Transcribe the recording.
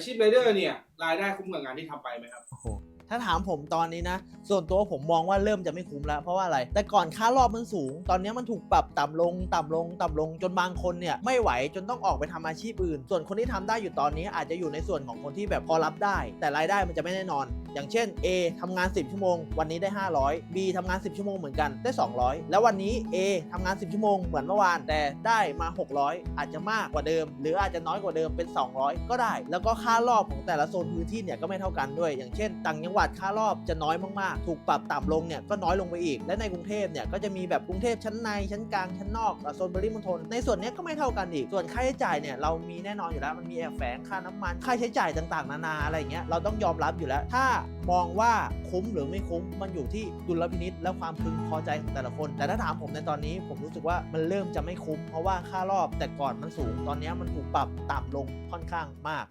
อาชีพไรเดอร์เนี่ยรายได้คุ้มกับงานที่ทำไปไหมครับ โอ้โหถ้าถามผมตอนนี้นะ ส่วนตัวผมมองว่าเริ่มจะไม่คุ้มแล้ว เพราะว่าอะไร แต่ก่อนค่ารอบมันสูง ตอนนี้มันถูกปรับต่ำลงต่ำลงต่ำลงจนบางคนเนี่ยไม่ไหวจนต้องออกไปทำอาชีพอื่น ส่วนคนที่ทำได้อยู่ตอนนี้อาจจะอยู่ในส่วนของคนที่แบบพอรับได้ แต่รายได้มันจะไม่แน่นอนอย่างเช่น A ทำงาน 10 ชั่วโมง วันนี้ได้ 500 B ทำงาน 10 ชั่วโมงเหมือนกันได้ 200 แล้ววันนี้ A ทำงาน 10 ชั่วโมงเหมือนเมื่อวานแต่ได้มา 600 อาจจะมากกว่าเดิม หรืออาจจะน้อยกว่าเดิมเป็น 200 ก็ได้ แล้วก็ค่ารอบของแต่ละโซนพื้นที่เนี่ยก็ไม่เท่ากันด้วย อย่างเช่นต่างจังหวัดค่ารอบจะน้อยมากๆ ถูกปรับต่ำลงเนี่ยก็น้อยลงไปอีก และในกรุงเทพเนี่ยก็จะมีแบบกรุงเทพชั้นในชั้นกลางชั้นนอกโซนบริมณฑลในส่วนนี้ก็ไม่เท่ากันอีกส่วนค่าใช้จ่ายเนี่ยเรามีแน่นอนอยู่แล้วมันมีแอบแฝงค่าน้ำมันค่าใช้จ่ายต่างๆ นานาอะไรเงี้ยเราต้องยอมรับอยู่แล้วถ้ามองว่าคุ้มหรือไม่คุ้มมันอยู่ที่ดุลพินิษและความพึงพอใจของแต่ละคน แต่ถ้าถามผมในตอนนี้ผมรู้สึกว่ามันเริ่มจะไม่คุ้ม เพราะว่าค่ารอบแต่ก่อนมันสูงตอนนี้มันถูกปรับต่ำลงค่อนข้างมาก